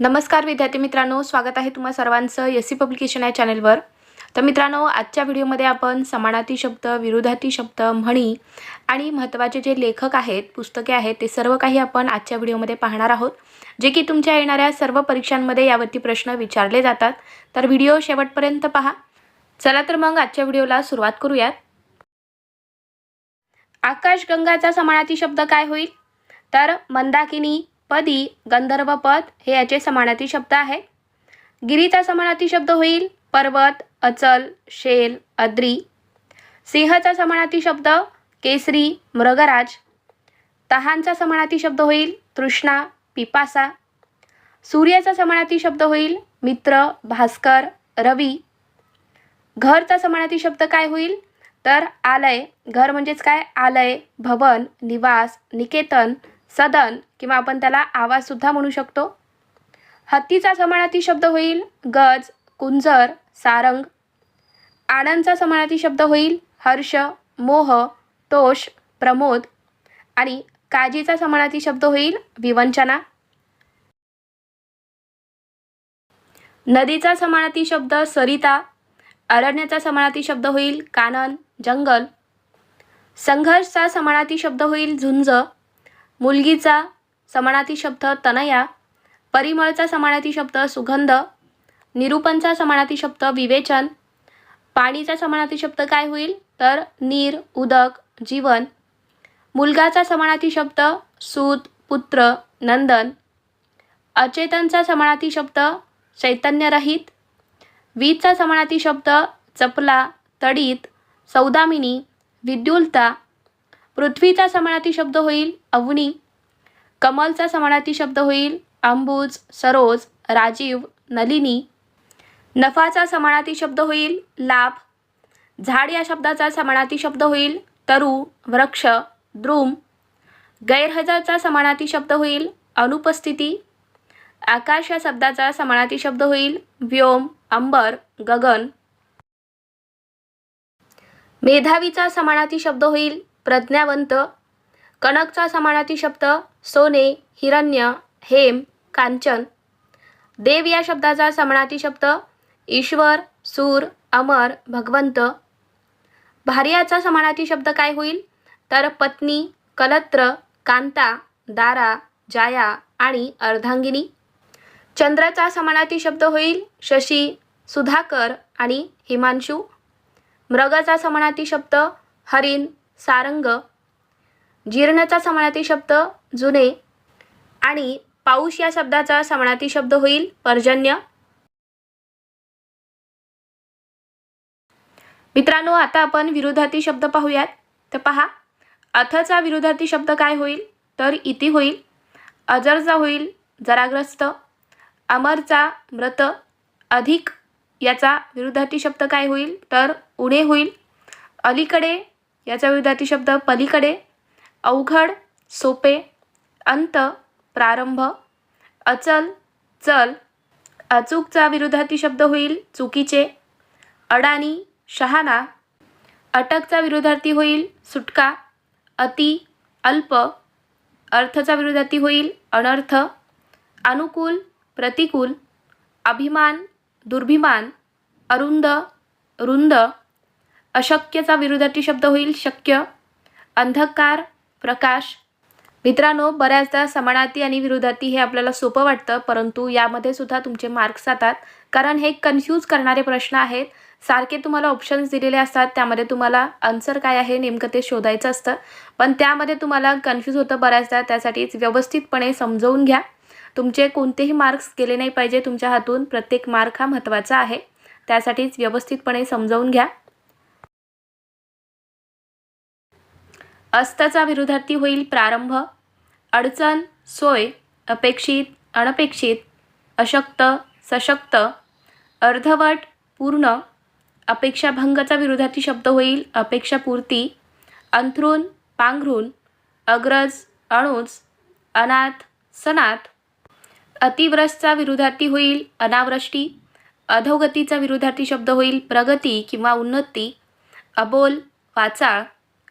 नमस्कार विद्यार्थी मित्रांनो स्वागत आहे तुम्हा सर्वांचं एस सी पब्लिकेशन या चॅनेलवर. तर मित्रांनो आजच्या व्हिडिओमध्ये आपण समानार्थी शब्द विरोधार्थी शब्द म्हणी आणि महत्त्वाचे जे लेखक आहेत पुस्तके आहेत ते सर्व काही आपण आजच्या व्हिडिओमध्ये पाहणार आहोत. जे की तुमच्या येणाऱ्या सर्व परीक्षांमध्ये यावरती प्रश्न विचारले जातात. तर व्हिडिओ शेवटपर्यंत पहा. चला तर मग आजच्या व्हिडिओला सुरुवात करूयात. आकाशगंगाचा समानार्थी शब्द काय होईल? तर मंदाकिनी पदी गंधर्वपद हे याचे समानार्थी शब्द आहे. गिरीचा समानार्थी शब्द होईल. पर्वत अचल शेल अद्री. सिंहचा समानार्थी शब्द केसरी मृगराज. तहानचा समानार्थी शब्द होईल. तृष्णा पिपासा. सूर्याचा समानार्थी शब्द होईल. मित्र भास्कर रवी. घरचा समानार्थी शब्द काय होईल? तर आलय. घर म्हणजेच काय? आलय भवन निवास निकेतन सदन किंवा आपण त्याला आवाजसुद्धा म्हणू शकतो. हत्तीचा समानार्थी शब्द होईल गज कुंजर सारंग. आनंदचा समानार्थी शब्द होईल हर्ष मोह तोष प्रमोद. आणि काजीचा समानार्थी शब्द होईल विवंचना. नदीचा समानार्थी शब्द सरिता. अरण्याचा समानार्थी शब्द होईल कानन जंगल. संघर्षचा समानार्थी शब्द होईल झुंज. मुलगीचा समानार्थी शब्द तनया परिमळचा समानार्थी शब्द सुगंध निरूपणचा समानार्थी शब्द विवेचन पाणीचा समानार्थी शब्द काय होईल? तर नीर उदक जीवन. मुलगाचा समानार्थी शब्द सूत पुत्र नंदन. अचेतनचा समानार्थी शब्द चैतन्यरहित. वीजचा समानार्थी शब्द चपला तडीत सौदामिनी विद्युलता. पृथ्वीचा समानार्थी शब्द होईल अवनी कमलचा समानार्थी शब्द होईल अंबुज सरोज राजीव नलिनी नफाचा समानार्थी शब्द होईल लाभ झाड या शब्दाचा समानार्थी शब्द होईल तरु वृक्ष द्रुम गैरहजरचा समानार्थी शब्द होईल अनुपस्थिती आकाश या शब्दाचा समानार्थी शब्द होईल व्योम अंबर गगन. मेधावीचा समानार्थी शब्द होईल प्रज्ञावंत कनकचा समानार्थी शब्द सोने हिरण्य हेम कांचन. देव या शब्दाचा समानार्थी शब्द ईश्वर सूर अमर भगवंत. भार्याचा समानार्थी शब्द काय होईल? तर पत्नी कलत्र कांता दारा जाया आणि अर्धांगिनी. चंद्राचा समानार्थी शब्द होईल शशी सुधाकर आणि हिमांशू. मृगाचा समानार्थी शब्द हरिण सारंग जीर्णचा समानार्थी शब्द जुने आणि पाऊस या शब्दाचा समानार्थी शब्द होईल पर्जन्य. मित्रांनो आता आपण विरोधार्थी शब्द पाहूयात. तर पहा अथचा विरोधार्थी शब्द काय होईल? तर इति होईल अजरचा होईल जराग्रस्त. अमरचा मृत. अधिक याचा विरुद्धार्थी शब्द काय होईल? तर उणे होईल अलीकडे याचा विधार्थी शब्द पलीकडे. अवघड सोपे अंत प्रारंभ अचल चल. अचूकचा विरोधार्थी शब्द होईल चुकीचे. अडाणी शहाणा. अटकचा विरोधार्थी होईल सुटका. अति अल्प. अर्थचा विरोधार्थी होईल अनर्थ. अनुकूल प्रतिकूल. अभिमान दुर्भिमान. अरुंद रुंद. अशक्यचा विरोधार्थी शब्द होईल शक्य. अंधकार प्रकाश. मित्रांनो बऱ्याचदा समानार्थी आणि विरोधार्थी हे आपल्याला सोपं वाटतं परंतु यामध्ये सुद्धा तुमचे मार्क्स जातात. कारण हे कन्फ्यूज करणारे प्रश्न आहेत. सारखे तुम्हाला ऑप्शन्स दिलेले असतात. त्यामध्ये तुम्हाला आन्सर काय आहे नेमकं ते शोधायचं असतं. पण त्यामध्ये तुम्हाला कन्फ्यूज होतं बऱ्याचदा. त्यासाठीच व्यवस्थितपणे समजवून घ्या. तुमचे कोणतेही मार्क्स गेले नाही पाहिजे तुमच्या हातून. प्रत्येक मार्क हा महत्त्वाचा आहे. त्यासाठीच व्यवस्थितपणे समजावून घ्या. अस्तचा विरोधार्थी होईल प्रारंभ अडचण सोय अपेक्षित अनपेक्षित अशक्त सशक्त अर्धवट पूर्ण अपेक्षाभंगचा विरोधार्थी शब्द होईल अपेक्षापूर्ती अंथरूण पांघरून अग्रज अणुज अनाथ सनाथ. अतिवृष्टचा विरोधार्थी होईल अनावृष्टी अधोगतीचा विरोधार्थी शब्द होईल प्रगती किंवा उन्नती अबोल वाचाळ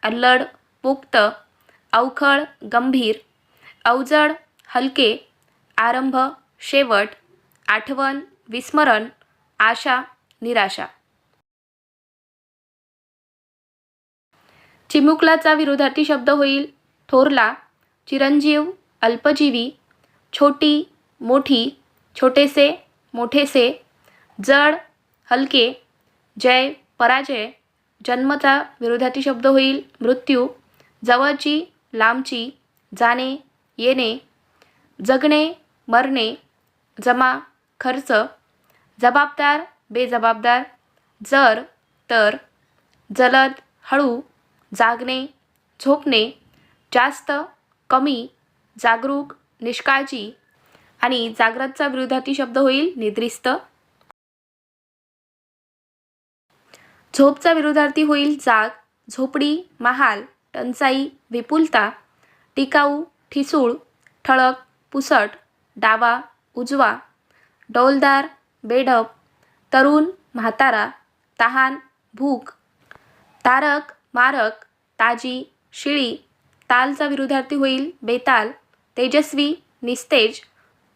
अल्लड पुक्त अवखळ गंभीर अवजड हलके आरंभ शेवट आठवण विस्मरण आशा निराशा. चिमुकलाचा विरोधार्थी शब्द होईल. थोरला चिरंजीव अल्पजीवी छोटी मोठी छोटेसे मोठेसे जड हलके जय पराजय जन्मचा विरोधार्थी शब्द होईल. मृत्यू जवळची लांबची जाणे येणे जगणे मरणे जमा खर्च जबाबदार बेजबाबदार जर तर जलद हळू जागणे झोपणे जास्त कमी जागरूक निष्काळजी आणि जाग्रतचा विरोधार्थी शब्द होईल निद्रिस्त. झोपचा विरोधार्थी होईल जाग झोपडी महाल टंचाई विपुलता टिकाऊ ठिसूळ ठळक पुसट डावा उजवा डौलदार बेढप तरुण म्हातारा तहान भूक तारक मारक ताजी शिळी तालचा विरोधार्थी होईल बेताल तेजस्वी निस्तेज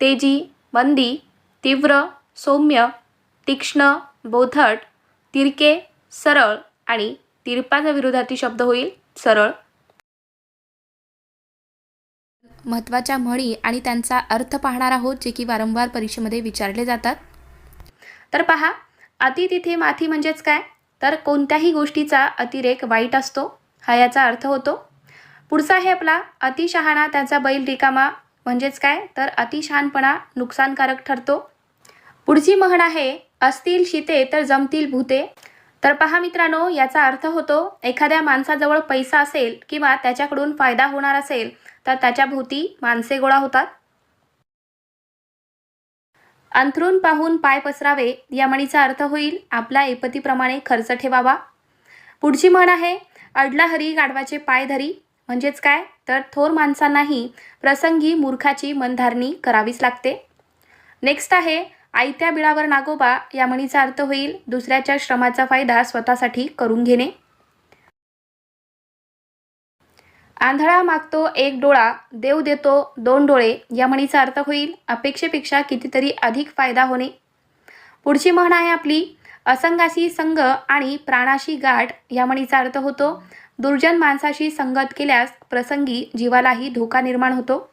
तेजी मंदी तीव्र सौम्य तीक्ष्ण बोथट तिरके सरळ आणि तिरपाचा विरोधार्थी शब्द होईल सरळ. महत्त्वाच्या म्हणी आणि त्यांचा अर्थ पाहणार आहोत जे की वारंवार परीक्षेमध्ये विचारले जातात. तर पहा अति तिथे माथी म्हणजेच काय? तर कोणत्याही गोष्टीचा अतिरेक वाईट असतो हा याचा अर्थ होतो. पुढचा आहे आपला अतिशहाणा त्याचा बैल रिकामा म्हणजेच काय? तर अतिशहानपणा नुकसानकारक ठरतो. पुढची म्हण आहे असतील शिते तर जमतील भूते. तर पहा मित्रांनो याचा अर्थ होतो एखाद्या माणसाजवळ पैसा असेल किंवा त्याच्याकडून फायदा होणार असेल तर त्याच्याभोवती माणसे गोळा होतात. अंथरून पाहून पाय पसरावे या म्हणीचा अर्थ होईल आपला एपतीप्रमाणे खर्च ठेवावा. पुढची म्हण आहे अडला हरी गाढवाचे पाय धरी. म्हणजेच काय? तर थोर माणसांनाही प्रसंगी मूर्खाची मनधारणी करावीच लागते. नेक्स्ट आहे आयत्या बिळावर नागोबा या म्हणीचा अर्थ होईल दुसऱ्याच्या श्रमाचा फायदा स्वतःसाठी करून घेणे. आंधळा मागतो एक डोळा देव देतो दोन डोळे या म्हणीचा अर्थ होईल अपेक्षेपेक्षा कितीतरी अधिक फायदा होणे. पुढची म्हण आहे आपली असंगाशी संग आणि प्राणाशी गाठ या म्हणीचा अर्थ होतो दुर्जन माणसाशी संगत केल्यास प्रसंगी जीवालाही धोका निर्माण होतो.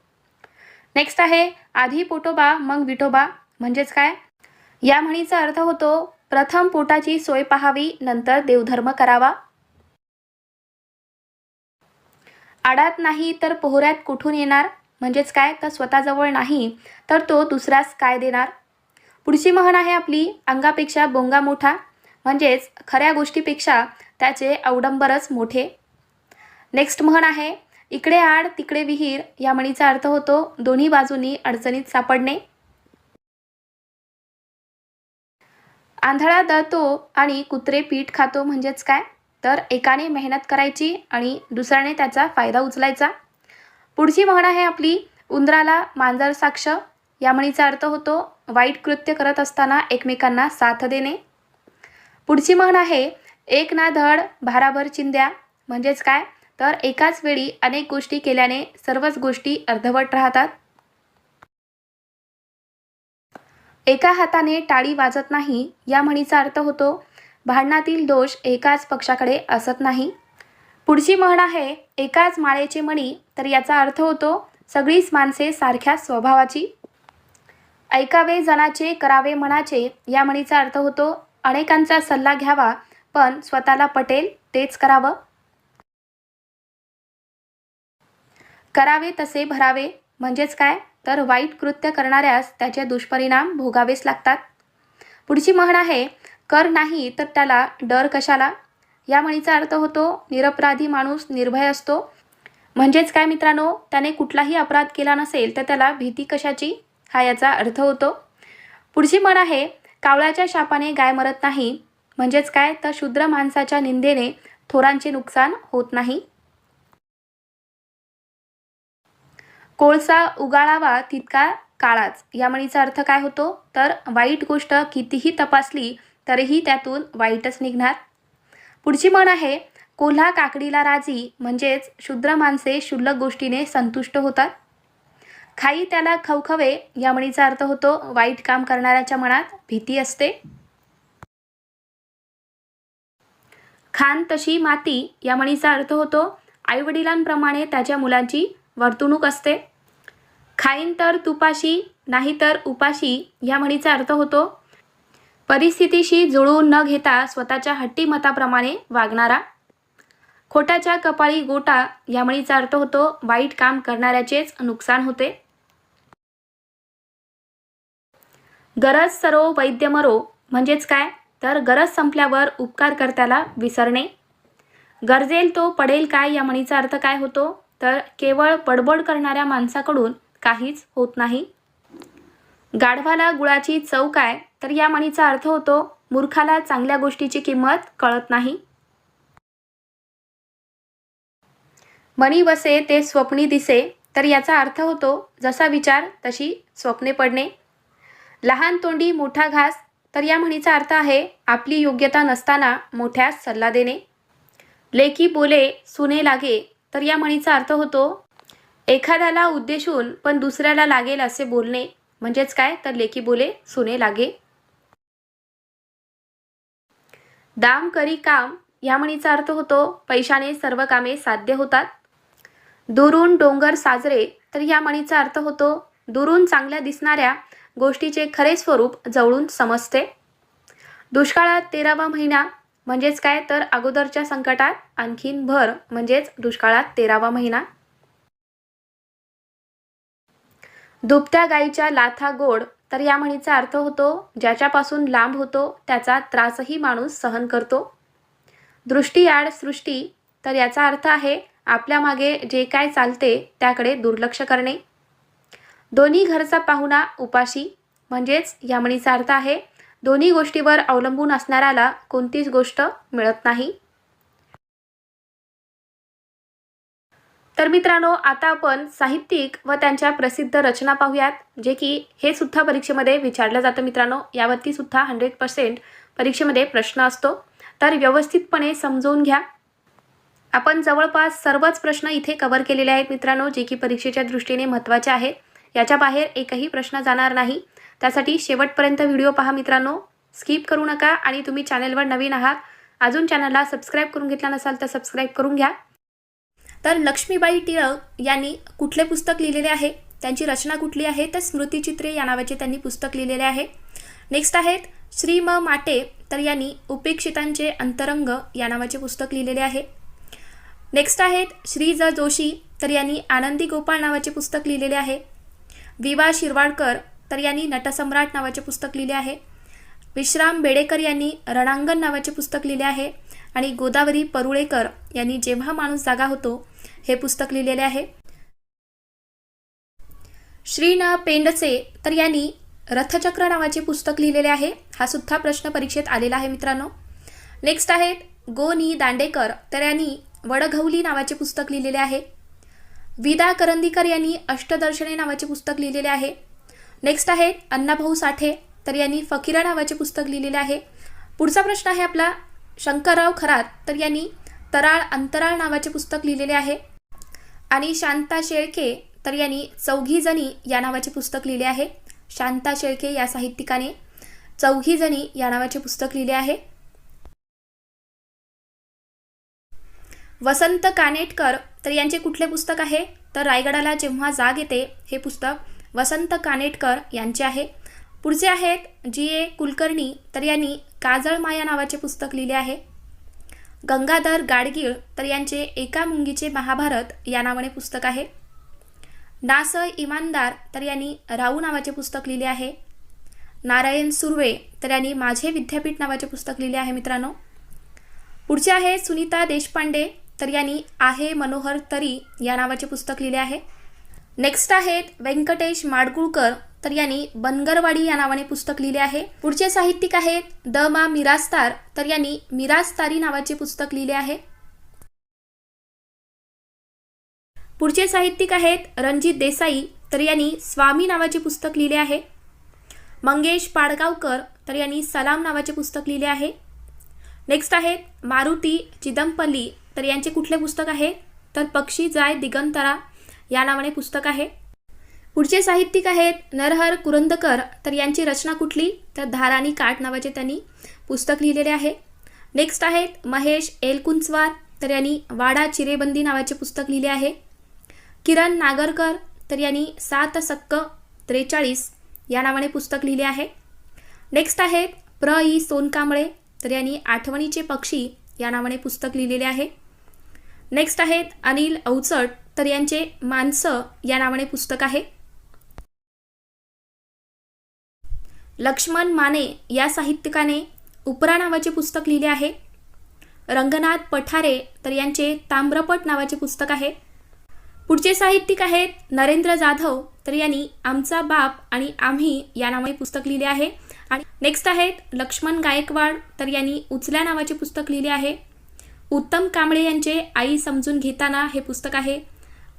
नेक्स्ट आहे आधी पोटोबा मग विठोबा. म्हणजेच काय? या म्हणीचा अर्थ होतो प्रथम पोटाची सोय पाहावी नंतर देवधर्म करावा. आडात नाही तर पोहऱ्यात कुठून येणार? म्हणजेच काय? तर स्वतःजवळ नाही तर तो दुसऱ्यास काय देणार? पुढची म्हण आहे आपली अंगापेक्षा बोंगा मोठा. म्हणजेच खऱ्या गोष्टीपेक्षा त्याचे अवडंबरच मोठे. नेक्स्ट म्हण आहे इकडे आड तिकडे विहीर या म्हणीचा अर्थ होतो दोन्ही बाजूनी अडचणीत सापडणे. आंधळा दळतो आणि कुत्रे पीठ खातो म्हणजेच काय? तर एकाने मेहनत करायची आणि दुसऱ्याने त्याचा फायदा उचलायचा. पुढची म्हण आहे आपली उंदराला मांजर साक्ष. या म्हणीचा अर्थ होतो वाईट कृत्य करत असताना एकमेकांना साथ देणे. पुढची म्हण आहे एक ना धड भाराभर चिंध्या. म्हणजेच काय? तर एकाच वेळी अनेक गोष्टी केल्याने सर्वच गोष्टी अर्धवट राहतात. एका हाताने टाळी वाजत नाही या म्हणीचा अर्थ होतो भांडणातील दोष एकाच पक्षाकडे असत नाही. पुढची म्हण आहे एकाच माळेचे मणी तर याचा अर्थ होतो सगळीच माणसे सारख्या स्वभावाची. ऐकावे जणाचे करावे मनाचे या म्हणीचा अर्थ होतो अनेकांचा सल्ला घ्यावा पण स्वतःला पटेल तेच करावं. करावे तसे भरावे म्हणजेच काय? तर वाईट कृत्य करणाऱ्यास त्याचे दुष्परिणाम भोगावेच लागतात. पुढची म्हण आहे कर नाही तर त्याला डर कशाला? या म्हणीचा अर्थ होतो निरपराधी माणूस निर्भय असतो. म्हणजेच काय मित्रांनो त्याने कुठलाही अपराध केला नसेल तर त्याला भीती कशाची? हा याचा अर्थ होतो. पुढची म्हण आहे कावळ्याच्या शापाने गाय मरत नाही. म्हणजेच काय? तर शूद्र माणसाच्या निंदेने थोरांचे नुकसान होत नाही. कोळसा उगाळावा तितका काळाच. या म्हणीचा अर्थ काय होतो? तर वाईट गोष्ट कितीही तपासली तरीही त्यातून वाईटच निघणार. पुढची म्हण आहे कोल्हा काकडीला राजी म्हणजेच शूद्र माणसे क्षुल्लक गोष्टीने संतुष्ट होतात. खाई त्याला खवखवे या म्हणीचा अर्थ होतो वाईट काम करणाऱ्याच्या मनात भीती असते. खान तशी माती या म्हणीचा अर्थ होतो आईवडिलांप्रमाणे त्याच्या मुलांची वर्तणूक असते. खाईन तर तुपाशी नाही तर उपाशी या म्हणीचा अर्थ होतो. परिस्थितीशी जुळवून न घेता स्वतःच्या हट्टी मताप्रमाणे वागणारा. खोटाच्या कपाळी गोटा या म्हणीचा अर्थ होतो वाईट काम करणाऱ्याचेच नुकसान होते. गरज सरो वैद्य मरो म्हणजेच काय? तर गरज संपल्यावर उपकार करत्याला विसरणे. गरजेल तो पडेल काय या म्हणीचा अर्थ काय होतो? तर केवळ बडबड करणाऱ्या माणसाकडून काहीच होत नाही. गाढवाला गुळाची चव काय? तर या म्हणीचा अर्थ होतो मूर्खाला चांगल्या गोष्टीची किंमत कळत नाही. मनी वसे ते स्वप्नी दिसे तर याचा अर्थ होतो जसा विचार तशी स्वप्ने पडणे. लहान तोंडी मोठा घास तर या म्हणीचा अर्थ आहे आपली योग्यता नसताना मोठ्यास सल्ला देणे. लेकी बोले सुने लागे तर या म्हणीचा अर्थ होतो एखाद्याला उद्देशून पण दुसऱ्याला लागेल असे बोलणे म्हणजेच काय? तर लेखी बोले सुने लागे. दाम करी काम या म्हणीचा अर्थ होतो पैशाने सर्व कामे साध्य होतात. दुरून डोंगर साजरे तर या म्हणीचा अर्थ होतो दुरून चांगल्या दिसणाऱ्या गोष्टीचे खरे स्वरूप जवळून समजते. दुष्काळात तेरावा महिना म्हणजेच काय? तर अगोदरच्या संकटात आणखीन भर म्हणजेच दुष्काळात तेरावा महिना. दुभत्या गाईच्या लाथा गोड तर या म्हणीचा अर्थ होतो ज्याच्यापासून लांब होतो त्याचा त्रासही माणूस सहन करतो. दृष्टी आड सृष्टी तर याचा अर्थ आहे आपल्या मागे जे काय चालते त्याकडे दुर्लक्ष करणे. दोन्ही घरचा पाहुणा उपाशी म्हणजेच या म्हणीचा अर्थ आहे दोन्ही गोष्टीवर अवलंबून असणाऱ्याला कोणतीच गोष्ट मिळत नाही. तर मित्रांनो आता आपण साहित्यिक व त्यांच्या प्रसिद्ध रचना पाहूयात जे की हे सुद्धा परीक्षेमध्ये विचारलं जातं मित्रांनो. यावरती सुद्धा हंड्रेड पर्सेंट परीक्षेमध्ये प्रश्न असतो. तर व्यवस्थितपणे समजून घ्या. आपण जवळपास सर्वच प्रश्न इथे कवर केलेले आहेत मित्रांनो जे की परीक्षेच्या दृष्टीने महत्त्वाचे आहेत याच्या बाहेर एकही प्रश्न जाणार नाही. त्यासाठी शेवटपर्यंत व्हिडिओ पहा मित्रांनो. स्किप करू नका आणि तुम्ही चॅनलवर नवीन आहात. अजून चॅनलला सबस्क्राईब करून घेतला नसाल तर सबस्क्राईब करून घ्या. तर लक्ष्मीबाई टिळक यांनी कुठले पुस्तक लिहिलेले आहे? त्यांची रचना कुठली आहे? तर स्मृतिचित्रे या नावाचे त्यांनी पुस्तक लिहिलेले आहे. नेक्स्ट आहेत श्री म माटे तर यांनी उपेक्षितांचे अंतरंग या नावाचे पुस्तक लिहिलेले आहे. नेक्स्ट आहेत श्री ज जोशी तर यांनी आनंदी गोपाळ नावाचे पुस्तक लिहिलेले आहे. विवा शिरवाडकर तर यांनी नटसम्राट नावाचे पुस्तक लिहिले आहे. विश्राम बेडेकर यांनी रणांगण नावाचे पुस्तक लिहिले आहे. आणि गोदावरी परुळेकर यांनी जेव्हा माणूस जागा होतो हे पुस्तक लिहिलेले आहे. श्री न पेंडसे तर यांनी रथचक्र नावाचे पुस्तक लिहिलेले आहे. हा सुद्धा प्रश्न परीक्षेत आलेला आहे मित्रांनो. नेक्स्ट आहेत गोनी दांडेकर तर यांनी वडघौली नावाचे पुस्तक लिहिलेले आहे. विदा करंदीकर यांनी अष्टदर्शने नावाचे पुस्तक लिहिलेले आहे. नेक्स्ट आहे अण्णाभाऊ साठे तर यांनी फकीरा नावाचे पुस्तक लिहिलेले आहे. पुढचा प्रश्न आहे आपला शंकरराव खरात तर यांनी तराळ अंतराळ नावाचे पुस्तक लिहिलेले आहे. आणि शांता शेळके तर यांनी चौघीजणी या नावाचे पुस्तक लिहिले आहे. शांता शेळके या साहित्यिकाने चौघीजणी या नावाचे पुस्तक लिहिले आहे. वसंत कानेटकर तर यांचे कुठले पुस्तक आहे? तर रायगडाला जेव्हा जाग येते हे पुस्तक वसंत कानेटकर यांचे आहे. पुढचे आहेत जी ए कुलकर्णी तर यांनी काजळ माया नावाचे पुस्तक लिहिले आहे. गंगाधर गाडगीळ तर यांचे एका मुंगीचे महाभारत या नावाने पुस्तक आहे. नास इमानदार तर यांनी राऊ नावाचे पुस्तक लिहिले आहे. नारायण सुर्वे तर यांनी माझे विद्यापीठ नावाचे पुस्तक लिहिले आहे मित्रांनो. पुढचे आहे सुनीता देशपांडे तर यांनी आहे मनोहर तरी या नावाचे पुस्तक लिहिले आहे. नेक्स्ट आहेत व्यंकटेश माडगुळकर तर यांनी बनगरवाडी या नावाने पुस्तक लिहिले आहे. पुढचे साहित्यिक आहेत द मा मिरास्तार तर यांनी मिरास्तारी नावाचे पुस्तक लिहिले आहे. पुढचे साहित्यिक आहेत रणजित देसाई. तर यांनी स्वामी नावाचे पुस्तक लिहिले आहे. मंगेश पाडगावकर. तर यांनी सलाम नावाचे पुस्तक लिहिले आहे. नेक्स्ट आहेत मारुती चिदंपल्ली तर यांचे कुठले पुस्तक आहे? तर पक्षी जाय दिगंतरा या नावाने पुस्तक आहे. पुढचे साहित्यिक आहेत नरहर कुरंदकर. तर यांची रचना कुठली? तर धार आणि काठ नावाचे त्यांनी पुस्तक लिहिलेले आहे. नेक्स्ट आहेत महेश एलकुंचवार. तर यांनी वाडा चिरेबंदी नावाचे पुस्तक लिहिले आहे. किरण नागरकर. तर यांनी सात सक्क त्रेचाळीस या नावाने पुस्तक लिहिले आहे. नेक्स्ट आहेत प्र. ई. सोनकांबळे. तर यांनी आठवणीचे पक्षी या नावाने पुस्तक लिहिलेले आहे. नेक्स्ट आहेत अनिल अवचट तर यांचे माणसं या नावाने पुस्तक आहे. लक्ष्मण माने या साहित्यिकाने उपरा नावाचे पुस्तक लिहिले आहे. रंगनाथ पठारे तर यांचे ताम्रपट नावाचे पुस्तक आहे. पुढचे साहित्यिक आहेत नरेंद्र जाधव तर यांनी आमचा बाप आणि आम्ही या नावाने पुस्तक लिहिले आहे. आणि नेक्स्ट आहेत लक्ष्मण गायकवाड तर यांनी उचल्या नावाचे पुस्तक लिहिले आहे. उत्तम कांबळे यांचे आई समजून घेताना हे पुस्तक आहे.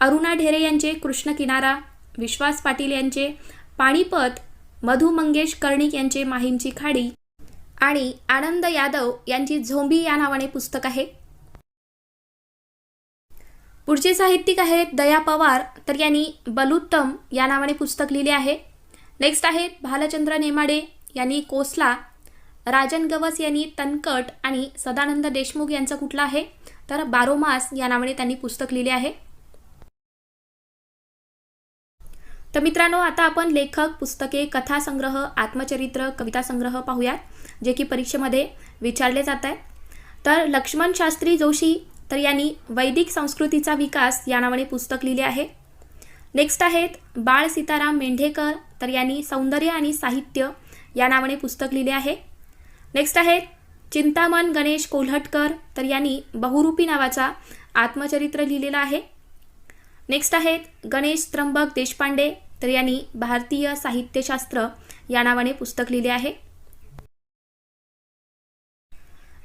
अरुणा ढेरे यांचे कृष्ण किनारा विश्वास पाटील यांचे पाणीपत मधु मंगेश कर्णिक यांचे माहीमची खाडी आणि आनंद यादव यांची झोंबी या नावाने पुस्तक आहे. पुढचे साहित्यिक आहेत दया पवार तर यांनी बलुत्तम या नावाने पुस्तक लिहिले आहे. नेक्स्ट आहेत भालचंद्र नेमाडे यांनी कोसला राजन गवस यांनी तनकट आणि सदानंद देशमुख यांचं कुठलं आहे? तर बारोमास या नावाने त्यांनी पुस्तक लिहिले आहे. तर मित्रांनो आता आपण लेखक पुस्तके कथासंग्रह आत्मचरित्र कविता संग्रह पाहूयात जे की परीक्षेमध्ये विचारले जात आहेत. तर लक्ष्मण शास्त्री जोशी तर यांनी वैदिक संस्कृतीचा विकास या नावाने पुस्तक लिहिले आहे. नेक्स्ट आहेत बाळ सीताराम मेंढेकर तर यांनी सौंदर्य आणि साहित्य या नावाने पुस्तक लिहिले आहे. नेक्स्ट आहेत चिंतामण गणेश कोल्हटकर तर यांनी बहुरूपी नावाचा आत्मचरित्र लिहिलेलं आहे. नेक्स्ट आहेत गणेश त्र्यंबक देशपांडे तर यांनी भारतीय साहित्यशास्त्र या नावाने पुस्तक लिहिले आहे.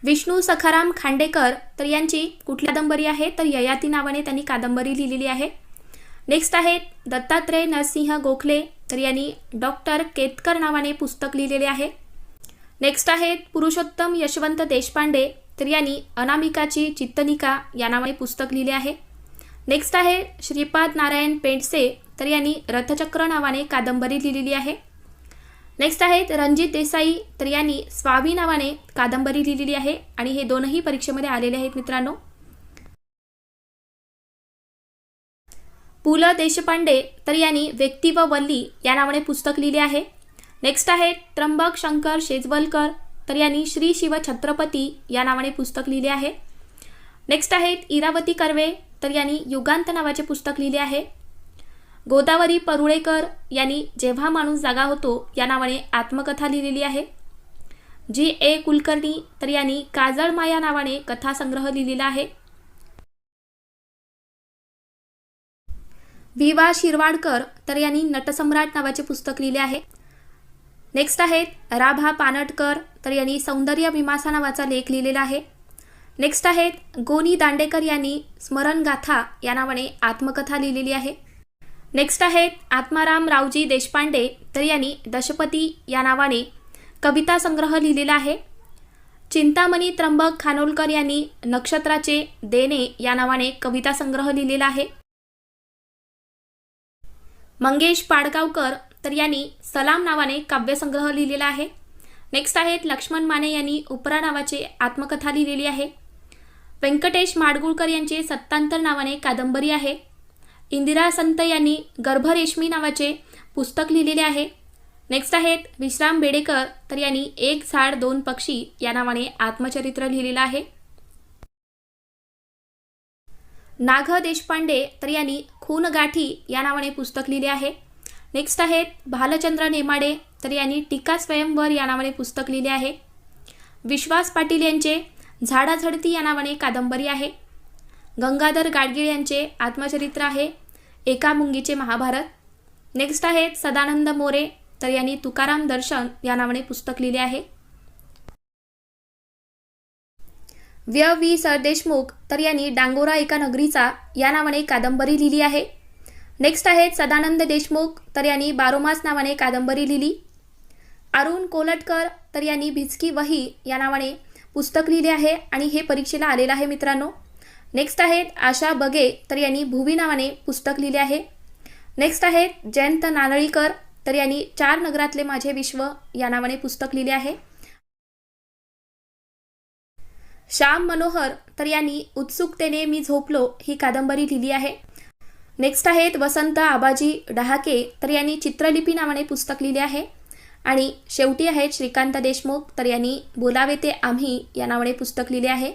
विष्णू सखाराम खांडेकर तर यांची कुठली कादंबरी आहे? तर ययाती नावाने त्यांनी कादंबरी लिहिलेली आहे. नेक्स्ट आहेत दत्तात्रय नरसिंह गोखले तर यांनी डॉक्टर केतकर नावाने पुस्तक लिहिलेले आहे. नेक्स्ट आहेत पुरुषोत्तम यशवंत देशपांडे तर यांनी अनामिकाची चित्तनिका या नावाने पुस्तक लिहिले आहे. नेक्स्ट आहे श्रीपाद नारायण पेंडसे तर यांनी रथचक्र नावाने कादंबरी लिहिलेली आहे. नेक्स्ट आहेत रणजित देसाई तर यांनी स्वामी नावाने कादंबरी लिहिलेली आहे आणि हे दोनही परीक्षेमध्ये आलेले आहेत मित्रांनो. पु ल देशपांडे तर यांनी व्यक्ती व वल्ली या नावाने पुस्तक लिहिले आहे. नेक्स्ट आहेत त्र्यंबक शंकर शेजवलकर तर यांनी श्री शिव छत्रपती या नावाने पुस्तक लिहिले आहे. नेक्स्ट आहेत इरावती कर्वे तर यांनी युगांत नावाचे पुस्तक लिहिले आहे. गोदावरी परुळेकर यांनी जेव्हा माणूस जागा होतो या नावाने आत्मकथा लिहिलेली आहे. जी ए कुलकर्णी तर यांनी काजळ माया नावाने कथासंग्रह लिहिलेला आहे. विवा शिरवाडकर तर यांनी नटसम्राट नावाचे पुस्तक लिहिले आहे. नेक्स्ट आहेत राभा पानटकर तर यांनी सौंदर्य विमासा नावाचा लेख लिहिलेला आहे. नेक्स्ट आहेत गोनी दांडेकर यांनी स्मरणगाथा या नावाने आत्मकथा लिहिलेली आहे. नेक्स्ट आहेत आत्माराम रावजी देशपांडे तर यांनी दशपती या नावाने कविता संग्रह लिहिलेला आहे. चिंतामणी त्र्यंबक खानोलकर यांनी नक्षत्राचे देणे या नावाने कविता संग्रह लिहिलेला आहे. मंगेश पाडगावकर तर यांनी सलाम नावाने काव्यसंग्रह लिहिलेला आहे. नेक्स्ट आहेत लक्ष्मण माने यांनी उपरा नावाचे आत्मकथा लिहिलेली आहे. व्यंकटेश माडगुळकर यांचे सत्तांतर नावाने कादंबरी आहे. इंदिरा संत यांनी गर्भरेशमी नावाचे पुस्तक लिहिलेले आहे. नेक्स्ट आहेत विश्राम बेडेकर तर यांनी एक झाड दोन पक्षी या नावाने आत्मचरित्र लिहिलेलं आहे. नाग देशपांडे तर यांनी खूनगाठी या नावाने पुस्तक लिहिले आहे. नेक्स्ट आहेत भालचंद्र नेमाडे तर यांनी टीका स्वयंवर या नावाने पुस्तक लिहिले आहे. विश्वास पाटील यांचे झाडाझडती या नावाने कादंबरी आहे. गंगाधर गाडगीळ यांचे आत्मचरित्र आहे. एका मुंगीचे महाभारत. नेक्स्ट आहेत सदानंद मोरे तर यांनी तुकाराम दर्शन या नावाने पुस्तक लिहिले आहे. व्य. वी सरदेशमुख तर यांनी डांगोरा एका नगरीचा या नावाने कादंबरी लिहिली आहे. नेक्स्ट आहेत सदानंद देशमुख तर यांनी बारोमास नावाने कादंबरी लिहिली. अरुण कोलटकर तर यांनी भिचकी वही या नावाने पुस्तक लिहिले आहे आणि हे परीक्षेला आलेलं आहे मित्रांनो. नेक्स्ट आहेत आशा बगे तर यांनी भुवी नावाने पुस्तक लिहिले आहे. नेक्स्ट आहेत जयंत नारळीकर तर यांनी चार नगरातले माझे विश्व या नावाने पुस्तक लिहिले आहे. श्याम मनोहर तर यांनी उत्सुकतेने मी झोपलो ही कादंबरी लिहिली आहे. नेक्स्ट आहेत वसंत आबाजी डहाके तर यांनी चित्रलिपी नावाने पुस्तक लिहिले आहे. आणि शेवटी आहेत श्रीकांत देशमुख तर यांनी बोलावे ते आम्ही या नावाने पुस्तक लिहिले आहे.